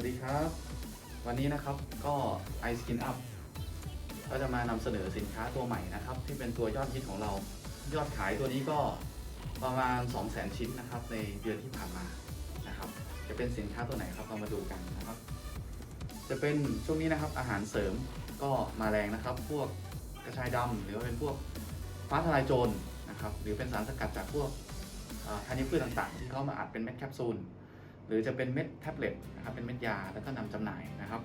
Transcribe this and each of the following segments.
วันนี้นะครับก็ i Skin Up ก็จะมานำเสนอสินค้าตัวใหม่นะครับ ที่เป็นตัวยอดฮิตของเรา ยอดขายตัวนี้ก็ประมาณ 200,000 ชิ้นนะครับ ในเดือนที่ผ่านมานะครับ จะเป็นสินค้าตัวไหนครับเรามาดูกันนะครับ จะเป็นช่วงนี้นะครับอาหารเสริมก็มาแรงนะครับ พวกกระชายดำหรือว่าเป็นพวกฟ้าทลายโจรนะครับ หรือเป็นสารสกัดจากพวกธัญพืชต่างๆ ที่เขามาอัดเป็นเม็ดแคปซูล หรือจะเป็นเม็ดแท็บเล็ตนะครับเป็นเม็ดยาแล้วก็นำจำหน่ายนะครับ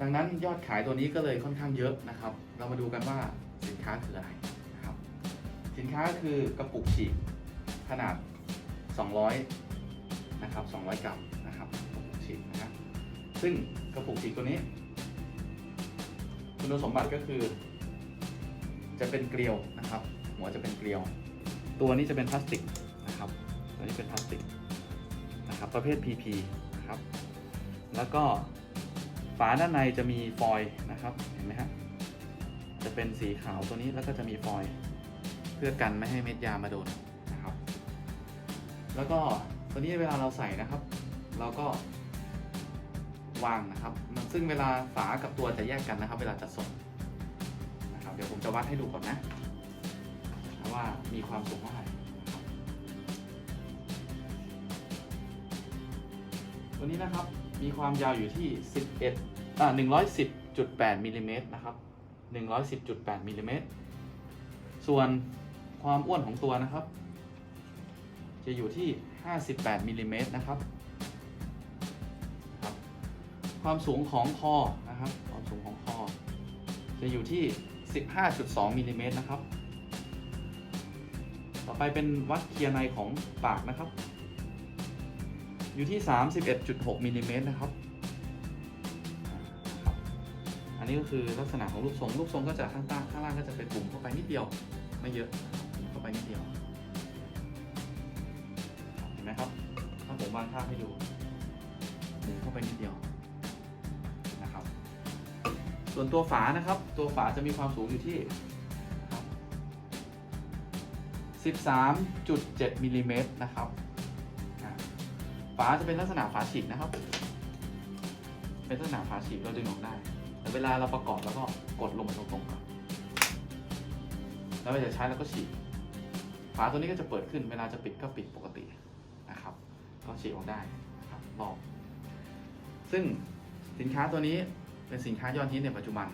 ดังนั้นยอดขายตัวนี้ก็เลยค่อนข้างเยอะนะครับ เรามาดูกันว่าสินค้าคืออะไรนะครับ สินค้าคือกระปุกฉีกขนาด 200นะครับ200 กรัมนะครับกระปุกฉีกนะครับซึ่งกระปุกฉีกตัวนี้ คุณสมบัติก็คือ จะเป็นเกลียวนะครับ หัวจะเป็นเกลียว ตัวนี้จะเป็นพลาสติกนะครับ ตัวนี้เป็นพลาสติก นะครับประเภท PP นะครับแล้วก็ฝาด้านในจะมีฟอยล์นะครับเห็นไหมฮะจะเป็นสีขาวตัวนี้แล้วก็จะมีฟอยล์เพื่อกันไม่ให้เม็ดยามาโดนนะครับ แล้วก็ตัวนี้เวลาเราใส่นะครับ เราก็วางนะครับ มันซึ่งเวลาฝากับตัวจะแยกกันนะครับ เวลาจะส่งนะครับ เดี๋ยวผมจะวัดให้ดูก่อนนะ ว่ามีความสูงเท่าไหร่ ตัวนี้นะครับมีความยาวอยู่ที่ 11อ่า110.8มิลลิเมตรนะครับ110.8มิลลิเมตรส่วนความอ้วนของตัวนะครับ จะอยู่ที่ 58มิลลิเมตรนะครับ ความสูงของคอนะครับ ความสูงของคอ จะอยู่ที่ 15.2มิลลิเมตรนะครับ ต่อไปเป็นวัดเคลียร์ในของปากนะครับ อยู่ที่ 31.6มิลลิเมตรนะครับอันนี้ก็คือลักษณะของรูปทรงรูปทรงก็จะข้างใต้ข้างล่างก็จะเป็นปุ่มเข้าไปนิดเดียว ไม่เยอะเข้าไปนิดเดียวเห็นไหมครับถ้าผมวางภาพให้ดูปุ่มเข้าไปนิดเดียวนะครับ ส่วนตัวฝานะครับ ตัวฝาจะมีความสูงอยู่ที่ 13.7มิลลิเมตรนะครับ ฝาจะเป็นลักษณะฝาฉีกนะครับ เป็นลักษณะฝาฉีกเราดึงออกได้ แต่เวลาเราประกอบแล้วก็กดลงมาตรงๆก่อนแล้วเวลาใช้แล้วก็ฉีก ฝาตัวนี้ก็จะเปิดขึ้น เวลาจะปิดก็ปิดปกตินะครับ ก็ฉีกออกได้นะครับลอกซึ่งสินค้าตัวนี้เป็นสินค้ายอดฮิตในปัจจุบัน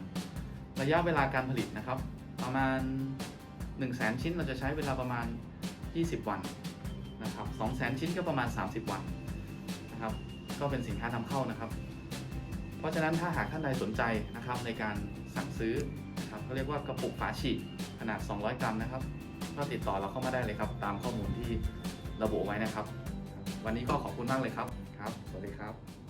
ระยะเวลาการผลิตนะครับ ประมาณ 1 0 0 0 0แชิ้นเราจะใช้เวลาประมาณ 20 วันนะครับ 2 0 0 0 0ชิ้นก็ประมาณ 30 วัน นะครับ ก็เป็นสินค้านำเข้านะครับ เพราะฉะนั้นถ้าหากท่านใดสนใจนะครับในการสั่งซื้อนะครับก็เรียกว่ากระปุกฝาฉีดขนาด 200 กรัมนะครับ ก็ติดต่อเราเข้ามาได้เลยครับ ตามข้อมูลที่ระบุไว้นะครับ วันนี้ก็ขอบคุณมากเลยครับครับ สวัสดีครับ